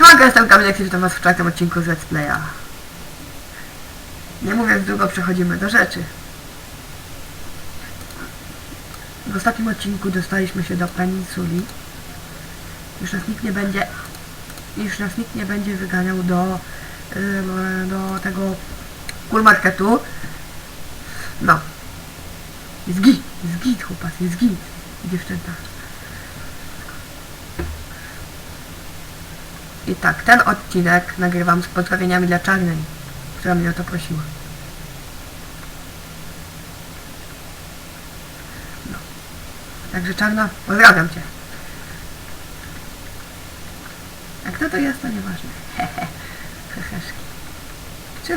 Siemanko, jestem Kamilek, witam was w czwartym odcinku z Let's Playa. Nie mówiąc długo, przechodzimy do rzeczy. W ostatnim odcinku dostaliśmy się do Peninsuli. Już nas nikt nie będzie... Już nas nikt nie będzie wyganiał do... ym, do tego... Cool Marketu. No. Jest git, jest git, chłopak, jest git. Dziewczęta. I tak, ten odcinek nagrywam z pozdrowieniami dla Czarnej, która mnie o to prosiła. No. Także Czarna, pozdrawiam Cię. A kto to jest, to nieważne. Hehe. Heheszki.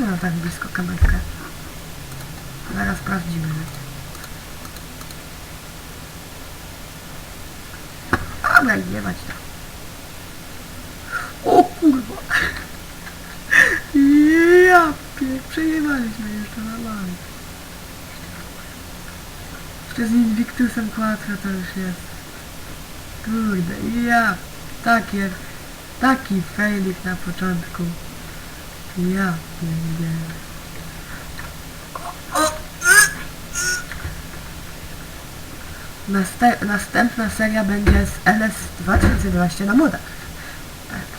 Mam tak blisko kamerkę? Zaraz sprawdzimy. Dobra, jebać to. O kurwa. Ja pie... Jeszcze normalnie. Jeszcze z Invictusem Quattro to już jest. Kurde, ja... Taki, taki failik na początku. Ja pierdzielę. Następna seria będzie z LS 2012 na modach.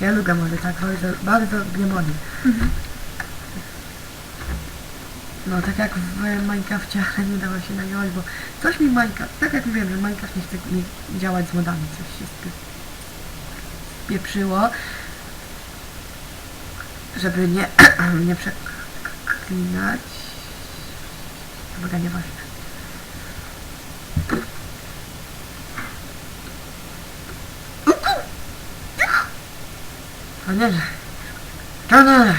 Ja lubię mody, tak bardzo, bardzo lubię mody. No tak jak w Minecrafcie, ale nie dało się nagrywać, bo coś mi Minecraft, tak jak mówiłem, że Minecraft nie chce mi działać z modami, coś się spie- spieprzyło, żeby nie, nie przeklinać. Dobra, nieważne. To nie, że... To nie, że...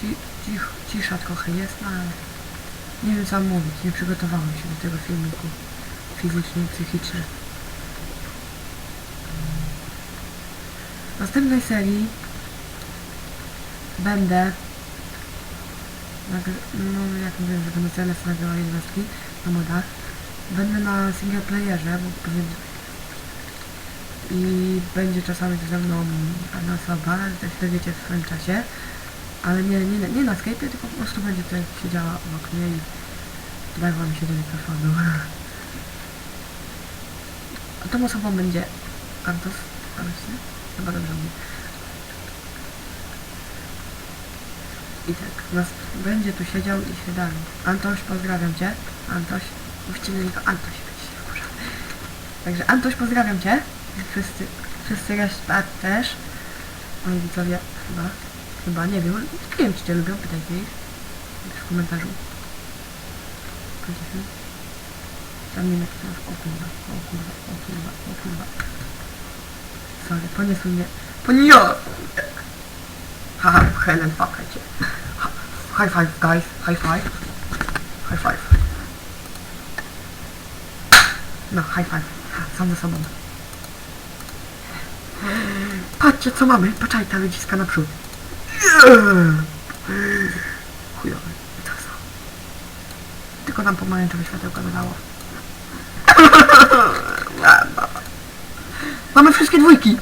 Ci- Cicho, nie wiem co mówić, nie przygotowałem się do tego filmiku fizycznie i psychicznie. W następnej serii będę no jak mówiłem, że będę CLS nagrywał jednostki na modach. Będę na single playerze, bo pewnie i będzie czasami ze mną jedna osoba, też to wiecie w swoim czasie, ale nie, nie, nie na Skype'ie, tylko po prostu będzie tutaj siedziała obok mnie i dawała mi się do mikrofonu. A tą osobą będzie Antos, właśnie, chyba dobrze mówię. I tak, nas będzie tu siedział i się dali. Antoś, pozdrawiam Cię. Antoś, mówcie na Antoś, będzie się wkurzał. Także Antoś, pozdrawiam Cię. Wszyscy, wszyscy reszta też. Moi widzowie, chyba, chyba, nie wiem, nie wiem czy Cię lubią, pytajcie ich. W komentarzu. Pytajcie. Tam nie napisałeś, o kurwa, o kurwa, o kurwa, o kurwa. Sorry, poniosły mnie, poniosły Haha, Helen, fuck cię. High five, guys, high five. High five. No, high five. Sam ze sobą. Patrzcie, co mamy. Patrzaj, ta wyciska naprzód. Chujowy. Tak samo. Tylko nam pomarańczowe światełko dodało. Mamy wszystkie dwójki.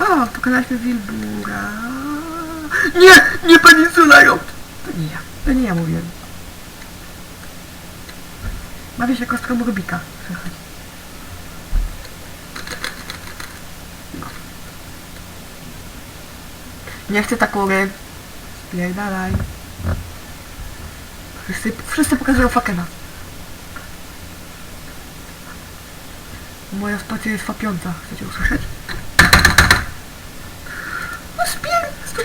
O, pokonaliśmy Wilbura. Nie, nie peninsulają. To nie ja, to nie ja mówiłem. Bawię się kostką Rubika. Słychać. No. Nie chcę taką gry. Spierdalaj. Wszyscy, wszyscy pokazują fakena. Moja spacja jest fapiąca. Chcecie usłyszeć?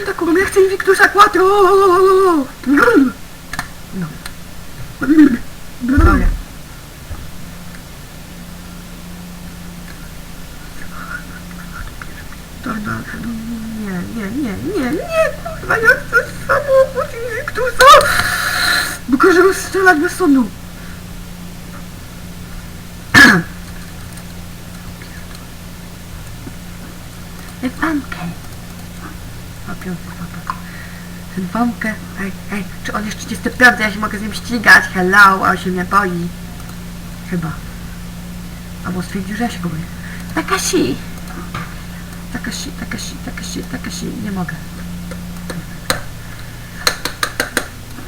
la comunidad Invictus 4. No. Dobra. Nie, nie, nie, nie, nie, kurwa, ja chcę samochód Invictusa! Bo każę strzelać bez sądu. Jest 35? Ja się mogę z nim ścigać. Hello, a on się mnie boi. Chyba. Albo stwierdził, że ja się go boję. Takashi! Takashi, Takashi, Takashi, Takashi, nie mogę.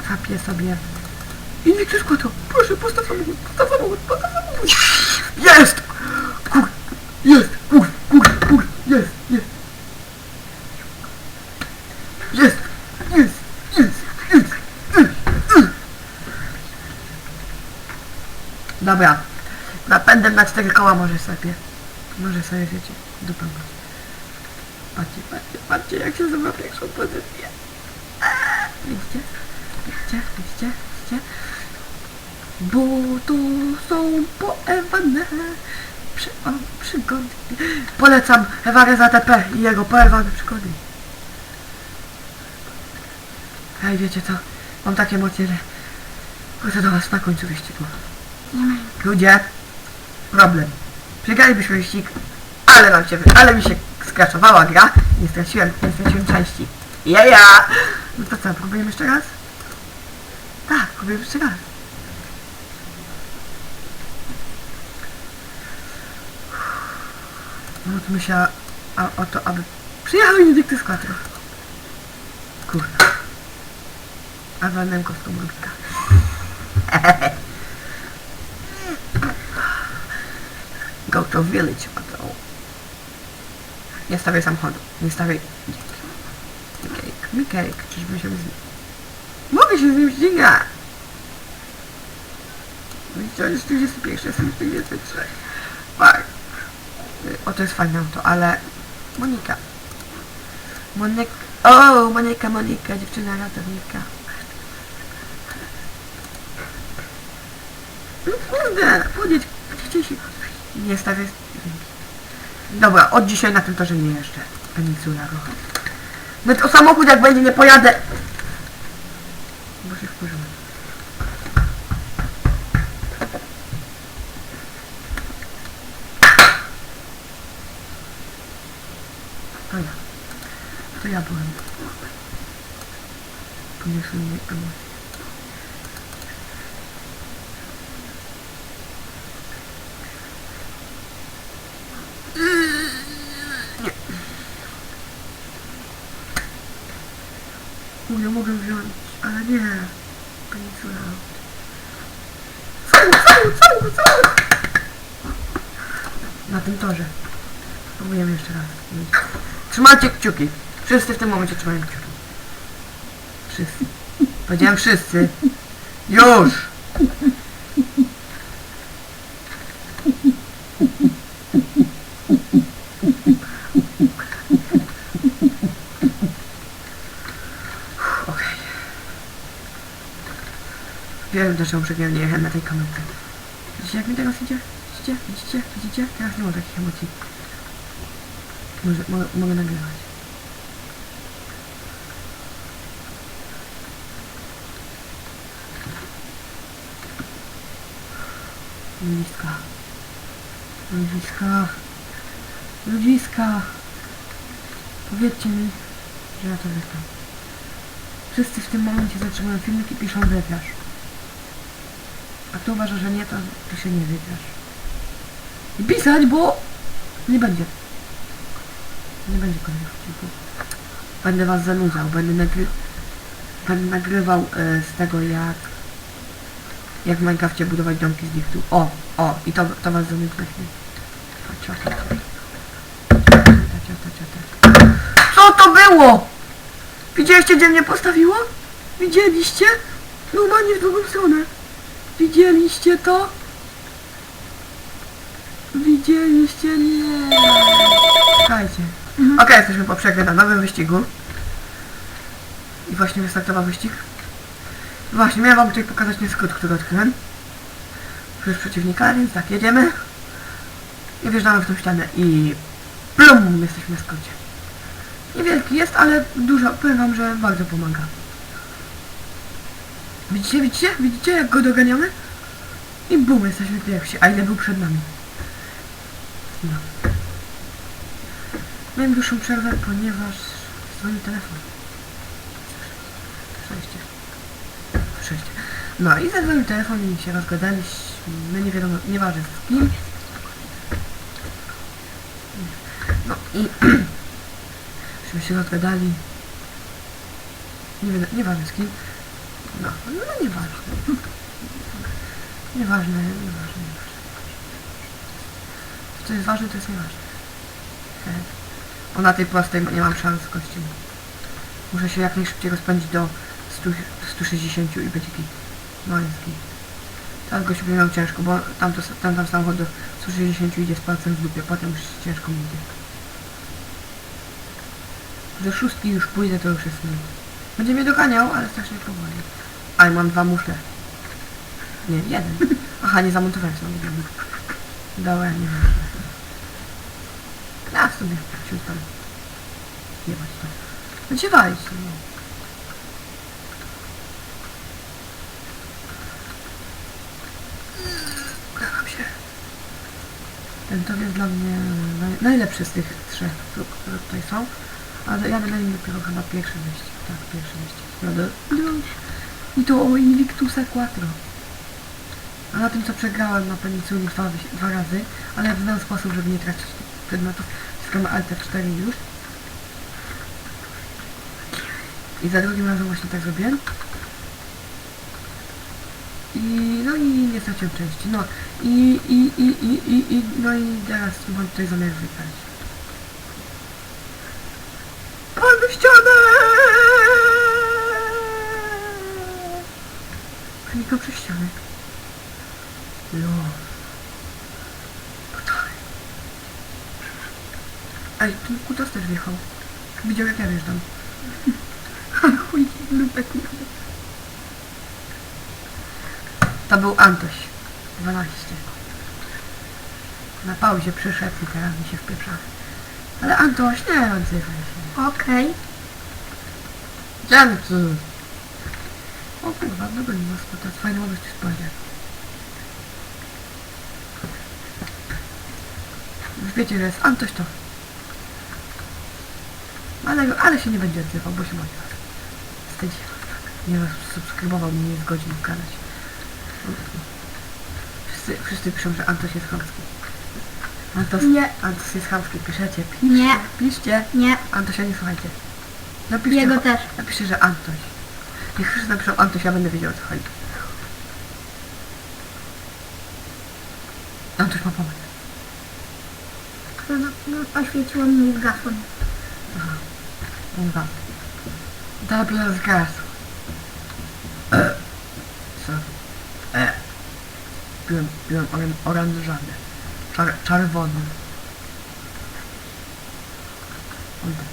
Kapię sobie. Invictus Quattro, proszę, postaw samochód, postaw samochód, postaw samochód. Jest! Kur, jest, kur, kur, kur, jest, jest. Jest, jest, jest, jest, jest, jest. Dobra, napędem na cztery koła może sobie. Może sobie wiecie, dupę. Patrzcie, patrzcie, patrzcie jak się zdobywa pierwszą pozycję. Eee, Widzicie? Widzicie? Widzicie? Widzicie? Bo to są poewane przy, o, przygody. Polecam Ewarę ZTP i jego poewane przygody. Ej, wiecie co? Mam takie emocje, że chcę do was na końcu wyścigu. Ludzie, problem. Przegralibyśmy wyścig, ale nam się, ale mi się skraczowała gra. Nie straciłem, nie straciłem części. Jeja! No to co, próbujemy jeszcze raz? Tak, próbujemy jeszcze raz. Módlmy się a, o to, aby przyjechał Invictus Quattro. Kurwa. A walnąłem kostką magika. Go to village, patrol. Nie stawię samochodu. Nie stawię... Mikejk, Mikejk, czyżbym się z. Mogę się z nim ścigać! Widzicie, on jest 41, jestem 43. Tak. O, to jest fajne auto, ale... Monika. Monik... O, Monika, Monika, dziewczyna ratownika. No kurde, podjedź, gdzie. Nie stawię... Dobra, od dzisiaj na tym torze nie jeszcze. Peninsula Rocha. Nawet o samochód jak będzie nie pojadę. Bo się wkurzyłem. To ja. To ja byłem. Poniosły mnie emocje. Ja mogę wziąć, ale nie. Cały, cały. Na tym torze. Spróbujemy jeszcze raz. Trzymajcie kciuki. Wszyscy w tym momencie trzymają kciuki. Wszyscy. Powiedziałem wszyscy. Już! Okej. Przegrałem, nie jechałem na tej kamerce. Widzicie jak mi teraz idzie? Widzicie? Widzicie? Widzicie? Teraz nie ma takich emocji. Może, mo mogę nagrywać. Ludziska. Ludziska. Ludziska. Powiedzcie mi, że ja to wygram. Wszyscy w tym momencie zatrzymują filmik i piszą wygrasz. A kto uważa, że nie, to, to się nie wygrasz. I pisać, bo nie będzie. Nie będzie kolejnych odcinków. Będę was zanudzał, będę, nagry... będę nagrywał e, z tego jak jak w Minecrafcie budować domki z liftu. O, o, i to, to was zanudzi. Co to było? Widzieliście, gdzie mnie postawiło? Widzieliście? Normalnie w drugą stronę. Widzieliście to? Widzieliście? Nie. Słuchajcie. Okej, jesteśmy po przerwie na nowym wyścigu. I właśnie wystartował wyścig. Właśnie, miałem wam tutaj pokazać ten skrót, który odkryłem. Przez przeciwnika, więc tak, jedziemy. I wjeżdżamy w tą ścianę i plum, jesteśmy na skrócie. Niewielki jest, ale dużo, powiem wam, że bardzo pomaga. Widzicie, widzicie? Widzicie jak go doganiamy? I bum, jesteśmy pierwsi, a ile był przed nami? No. Miałem dłuższą przerwę, ponieważ dzwonił telefon. Przejście. Przejście. No i zadzwonił telefon i się rozgadaliśmy, nie wiadomo, nieważne z kim. No i żeśmy się rozgadali. Nie wiem, nieważne z kim. No, no nieważne. Nieważne, nieważne, nieważne. Co jest ważne, to jest nieważne. He. O na tej prostej nie mam szans z kościem. Muszę się jak najszybciej rozpędzić do 100, 160 i będzie git. No jest git. Teraz będzie miał ciężko, bo tam, to, tam, samochód do 160 idzie z palcem w dupie, potem już ciężko mi idzie. Do szóstki już pójdę, to już jest nic. Będzie mnie doganiał, ale strasznie powoli. Ale mam dwa muszle. Nie, jeden. Aha, nie zamontowałem sobie jeden. Dobra, nie wiem. Ja sobie ciut tam. Jebać to. Będzie walić, no. Się. Ten tor jest dla mnie naj, najlepszy z tych trzech, które tutaj są. Ale ja będę nim dopiero chyba pierwszy wyścig. Tak, pierwszy wyścig. Jadę. I to o Invictusa Quattro. A na tym co przegrałem na Peninsuli dwa, dwa razy, ale w ten sposób, żeby nie tracić przedmiotów, wciskamy Alt F4 już. I za drugim razem właśnie tak zrobiłem. I no i nie straciłem części. No i i i i i, i no i teraz mam tutaj zamiar wygrać. Ścianę. Jo. Tutaj. Ej, ten kutas też wjechał. Widział jak ja wjeżdżam. Chuj, lupę kurde. To był Antoś. 12. Na pauzie przyszedł i teraz mi się wpieprza. Ale Antoś, nie odzywaj się. Okej. Dzięki. O kurwa, dogoni nas, bo to jest w spodzie. Już wiecie, że jest Antoś to. Ale, ale się nie będzie odzywał, bo się boi was. Wstydzi was. Nie subskrybował mnie, nie zgodził gadać. Wszyscy, wszyscy piszą, że Antoś jest chamski. Antos, Nie. Antos jest chamski, piszecie. Piszcie, Nie. piszcie. Nie. Antosia nie słuchajcie. Napiszcie, Jego też. Napiszcie, że Antoś. Niech wszyscy napiszą Antoś, ja będę wiedział o co chodzi. Antoś ma pomysł. No, no, oświeciło mnie i zgasło. mi. Dwa. Dobra, zgasł. E. Co? E. Piłem, piłem oran oranżadę. Czar czerwony. I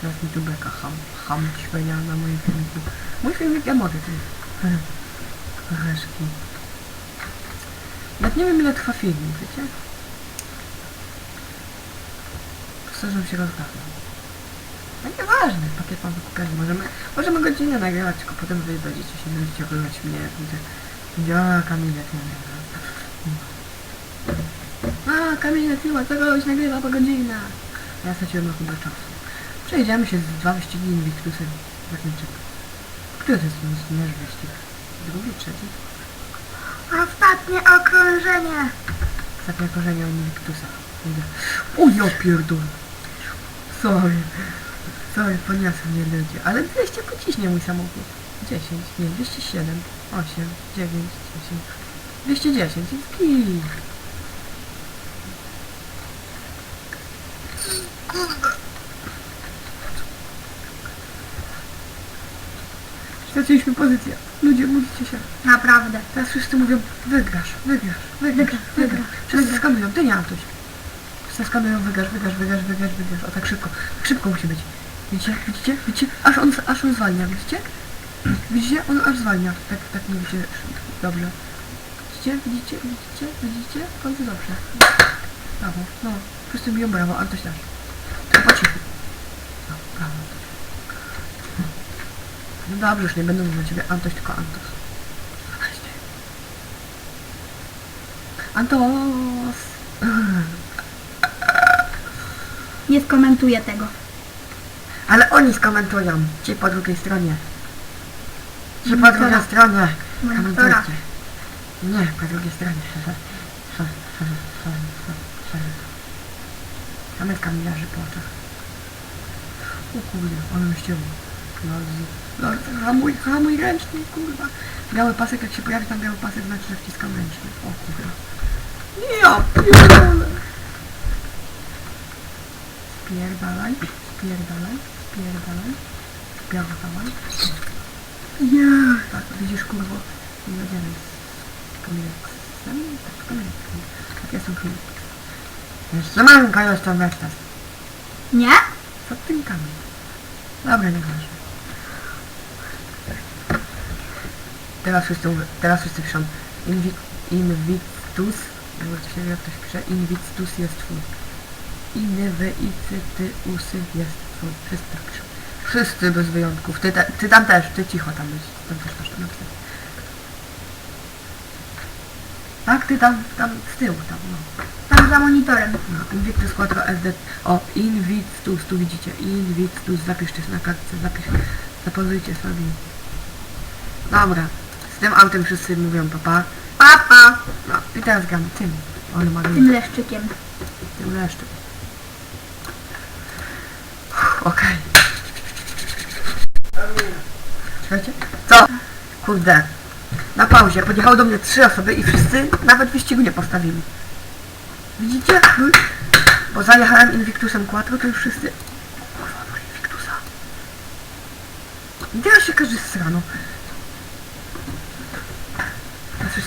teraz mi tu beka ham, ham ćwenia na moim filmiku. Mój filmik ja mogę ty. Reszki. Nawet nie wiem ile trwa filmik, wiecie? Szczerze się rozgadam. No nieważne, pakiet mam wykupiony. Możemy, możemy godzinę nagrywać, tylko potem wy będziecie się będziecie oglądać mnie. Będzie, a Kamilek nie nagrywa. A, Kamilek chyba co kogoś nagrywa po godzinach. Ja straciłem na chyba czasu. Przejdziemy się z dwa wyścigi Invictusem. Zakończymy. Który to jest nasz wyścig? Drugi, trzeci? Ostatnie okrążenie. Ostatnie korzenie Invictusa. O ja pierdolę. Sorry. Sorry, poniosę mnie ludzie. Ale 200 pociśnie mój samochód. 10, nie, 207, 8, 9, 10. 210 jest kij. Straciliśmy pozycję. Ludzie, módlcie się. Naprawdę. Teraz wszyscy mówią, wygrasz, wygrasz, wygrasz, wygrasz. Wszyscy skanują, ty nie Antoś. Wszyscy skanują, wygrasz, wygrasz, wygrasz, wygrasz, wygrasz. O tak szybko, tak szybko musi być. Widzicie, widzicie, widzicie? Aż on, aż on zwalnia, widzicie? Widzicie? On aż zwalnia. Tak, tak mówicie, dobrze. Widzicie, widzicie, widzicie, widzicie? W końcu dobrze. Brawo, no. Wszyscy biją brawo, Antoś nasz. po cichu. No, brawo. No dobrze, już nie będę mówił na ciebie Antoś, tylko Antos. Antos! Nie skomentuję tego. Ale oni skomentują. Ci po drugiej stronie. Ci po Monitora. drugiej stronie. Monitora. Komentujcie. Nie, po drugiej stronie. Kametka mi leży po oczach. O kurde, ale mi ścięło. Lol, hamuj, hamuj ręczny, kurwa. Biały pasek, jak się pojawi tam biały pasek, znaczy, że wciskam ręczny. O kurwa. Ja pierdolę. Spierdalaj, spierdalaj, spierdalaj, spierdalaj. Nie. Tak, widzisz kurwo, nie będziemy z komiksem, tak, z komiksem. Tak, ja są komiks. Jeszcze manka jest tam ekstaz. Nie? Co tym kamień? Dobra, nie Teraz wszyscy, teraz wszyscy piszą invi, Invictus, jakby to się jak ktoś pisze, Invictus jest twój. Inwyicityusy jest twój. Wszyscy tak piszą. Wszyscy bez wyjątków. Ty, te, ty tam też, ty cicho tam być. Tam też masz to napisać. Tak, ty tam, tam z tyłu tam, no. Tam za monitorem. No, Invictus 4 SD. O, Invictus, tu widzicie. Invictus, zapiszcie na kartce, zapisz, zapozujcie sobie. Dobra, tym autem wszyscy mówią papa. Papa. No i teraz gramy tym. On ma Tym leszczykiem. tym leszczem. Okej. Czekajcie. Co? Kurde. Na pauzie podjechały do mnie trzy osoby i wszyscy nawet wyścigu nie postawili. Widzicie? Hmm? Bo zajechałem Invictusem 4, to już wszyscy... Kurwa, ma Invictusa. Teraz się każdy srano.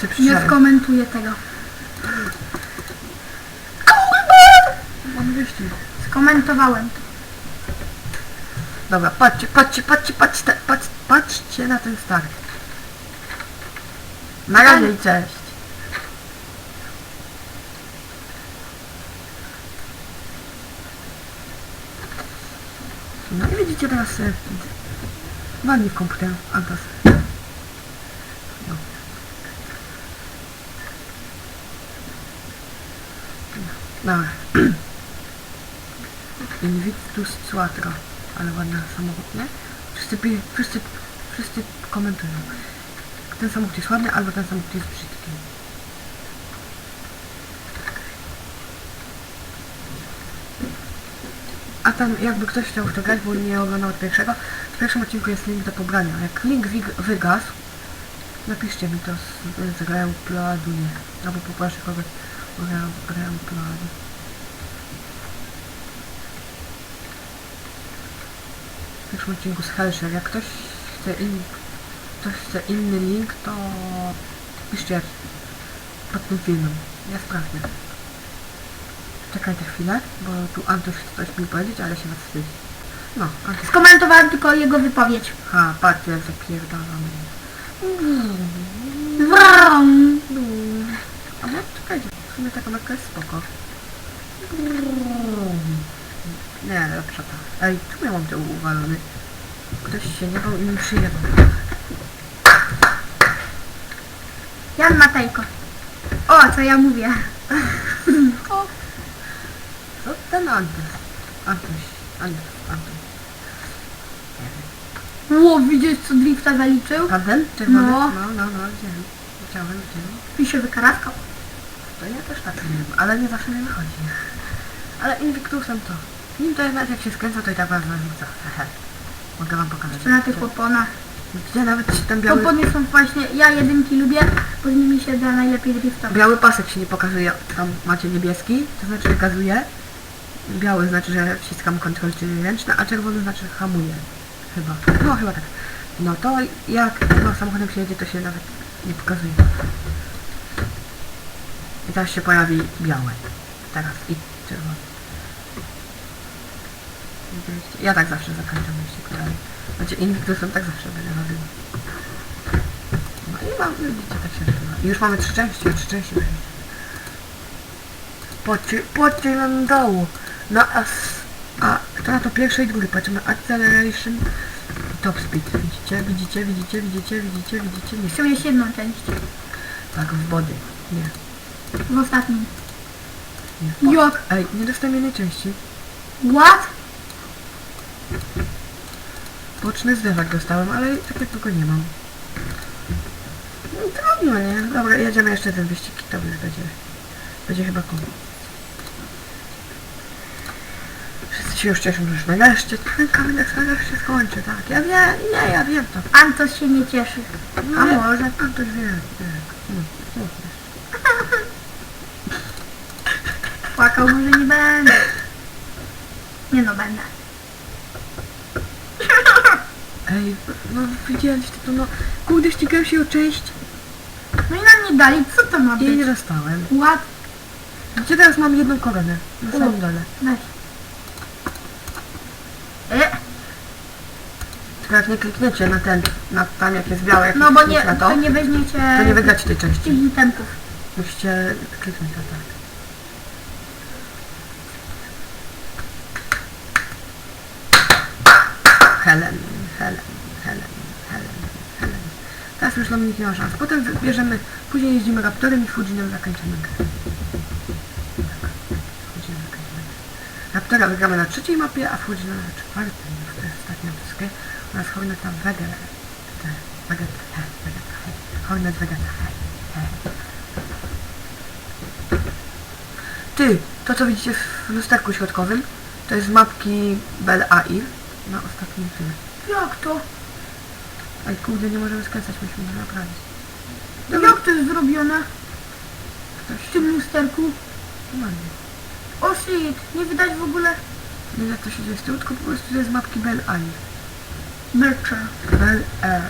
Wszyscy Nie skomentuję tego. Mam wyścig. Skomentowałem to. Dobra, patrzcie, patrzcie, patrzcie, patrzcie, patrzcie, patrzcie na ten start. Na razie i cześć. No i widzicie teraz e, walnij w komputer, Antos. No. Dobra. Invictus Quattro. Ale ładny samochód, nie? Wszyscy, wszyscy, wszyscy komentują. Ten samochód jest ładny, albo ten samochód jest brzydki. A tam jakby ktoś chciał w to grać, bo nie oglądał od pierwszego, w pierwszym odcinku jest link do pobrania. Jak link wygasł, napiszcie mi to z, z Reumpladu, nie. Albo poproszę kogoś Reumpladu. w pierwszym odcinku z Hellshare. Jak ktoś chce, in, ktoś chce inny link, to piszcie pod tym filmem. Ja sprawdzę. Czekajcie chwilę, bo tu Antoś chce coś mi powiedzieć, ale się wstydzi. No, Antoś. Skomentowałem tylko jego wypowiedź. Ha, patrzcie, jak zapierdalamy. Wrum. A czekajcie, sumie taka mapka jest spoko. Nie, lepsza ta. Ej, czemu ja mam te uwalony? Ktoś się nie bał i mi przyjechał. Jan Matejko. O, co ja mówię. O! Co ten Antoś? Antoś, Antoś, Antoś. Ło, widzisz co drifta zaliczył? Tamten? Czerwony? No. no, no, no widziałem. Widziałem, widziałem. I się wykaraskał. To ja też tak wiem, ale nie zawsze mi wychodzi. Ale Invictusem to. Nim to jednak jak się skręca, to i tak bardzo rzuca. Hehe. Mogę wam pokazać. Na tych oponach. Gdzie nawet się ten biały... Opony są właśnie, ja jedynki lubię, bo z nimi się da najlepiej driftować. Biały pasek się nie pokazuje, tam macie niebieski, to znaczy że gazuję. Biały znaczy, że wciskam kontrol, czyli ręczne, a czerwony znaczy że hamuję. Chyba. No chyba tak. No to jak no, samochodem się jedzie, to się nawet nie pokazuje. I teraz się pojawi białe. Teraz i czerwone. Widzieliście? Ja tak zawsze zakończam jeśli dalej. Znaczy Invictusem tak zawsze będę robił. No i mam, widzicie, tak się rozgrywa. I już mamy trzy części, a trzy części będzie. Patrzcie, patrzcie na dołu. Na as, a, Która to pierwszej drugiej. Patrzymy acceleration i top speed. Widzicie, widzicie, widzicie, widzicie, widzicie, widzicie. Nie, Jeszcze jest jedną część. tak, w body. Nie, W ostatnim. Jak? Ej, nie dostałem jednej części. What? Boczny zderzak dostałem, ale tak jak tylko nie mam. No, trudno, nie? Dobra, jedziemy jeszcze ten wyścig i to już będzie. Będzie chyba koniec. Wszyscy się już cieszą, że już nareszcie ten kalendarz nareszcie skończy, tak? Ja wiem, nie, ja wiem to. Antos się nie cieszy. No, A może pan też wie, wie. No, no. Płakał, może nie będę. Nie no, będę. Ej, no widzieliście to, no. Kurde, ścigałem się o część No i nam nie dali, co to ma i nie być? dostałem. What? Gdzie teraz mam jedną koronę? Na samym dole. Weź. E, Tylko jak nie klikniecie na ten, na tam jak jest białe, jak no bo nie, na to, to nie weźmiecie to nie wygracie tej części. tych itemków. Musicie kliknąć na tak. Helen, Helen, Helen, Helen, Helen. Teraz już Dominik nie ma szans. Potem bierzemy, później jeździmy Raptorem i Fujinem zakończymy grę. Raptora wygramy na trzeciej mapie, a Fujina na czwartej, już to jest ostatnia wszystkie. Oraz Horneta Vega, te, he, Vegeta, he, Hornet Vegeta, he, he. Ty, to co widzicie w lusterku środkowym, to jest z mapki Bel AI na ostatnim tyle. Jak to? Ej, kurde, nie możemy skręcać, musimy to naprawić. Jak to jest zrobione? Ktoś W tym lusterku? ładnie. O shit, nie widać w ogóle Nie wiem, co się dzieje z tyłu, tylko po prostu to jest z mapki Bel AI. mercha. Bel Air.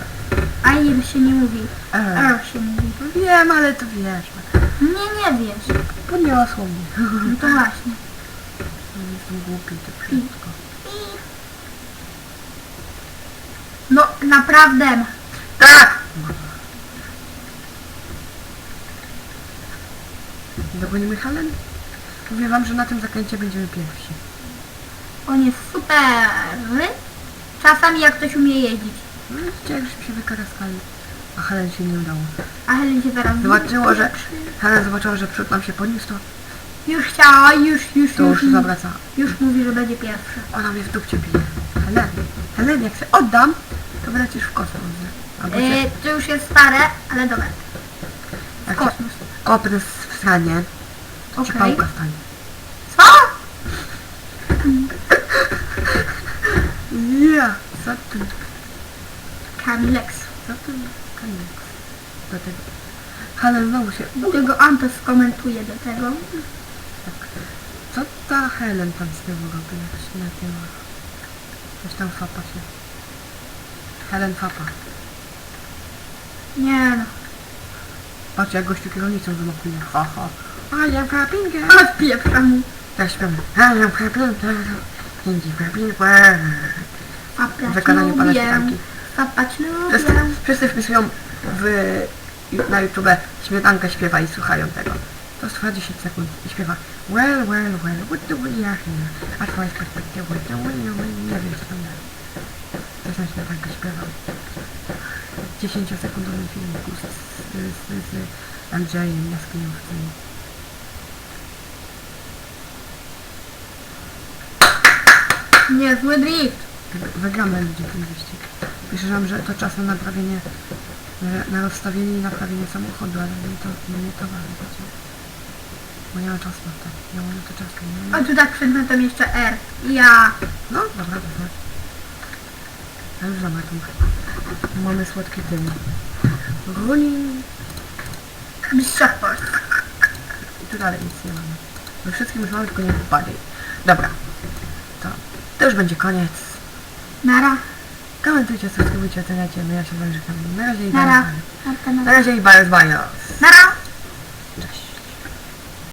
Air się nie mówi. Air. Air się mówi. No Wiem, ale to wiesz. Nie, nie wiesz. Podniosło mnie. No to właśnie. No, Jestem głupi, to wszystko. No, naprawdę. Tak! Dogonimy Helen? Mówię wam, że na tym zakręcie będziemy pierwsi. On jest super. Czasami jak ktoś umie jeździć. No widzicie, jak żeśmy się wykaraskali. A Helen się nie udało. A Helen się zaraz Zobaczyło, że... Helen zobaczyła, że przód nam się podniósł, to, Już chciała, już, już, to już. już zawraca. Już mówi, że będzie pierwsza. Ona mnie w dupcie bije. Helen, Helen, jak się oddam, to wylecisz w kosmos. nie? Albo cię E, to już jest stare, ale dobra. jak Kosmos. kopnę w stanie, Okej. pałka stanie. Co? Ja, za tym, Kamilex. za tym kamień. Do tego. Helen znowu się... Tego Antos skomentuje do tego. Co ta Helen tam z tyłu robi? Jak się nazywa? Coś tam fapa się. Helen fapa. Nie no. Patrz jak gościu kierownicą wymakuje. Ha ha. I am happy Ale pieprza mu. Tak śpiewamy. I am happy Hindi happy Papać W wykonaniu pana. Śmietanki. Papać Wszyscy, lubię. wszyscy wpisują w, na YouTube śmietankę śpiewa i słuchają tego. To trwa 10 sekund i śpiewa Well, well, well, what do we are here? At first perspective, what do we are Nie wiem co tam jest. Coś na śmietankę śpiewał. 10-sekundowy filmiku z, z, z, z Andrzejem Jaskiniowcem. Niezły drift. Wygramy ludzie ten wyścig. Piszę wam, że to czas na naprawienie, na rozstawienie i naprawienie samochodu, ale nie to, nie to wiecie. Bo nie ma czasu na to. Nie mam na to czasu. Nie A tu tak przedmiotem jeszcze R. Ja. No, dobra, dobra. Ja już za metą. Mamy słodki tył. Runi. Shepard. I tu dalej nic nie mamy. We wszystkim już mamy, tylko nie bardziej. Dobra. To, to już będzie koniec. Nara. Komentujcie, subskrybujcie, oceniajcie. No ja się z wami żegnam. Na razie i bye. Marta, Na razie i bye, bye. Nara.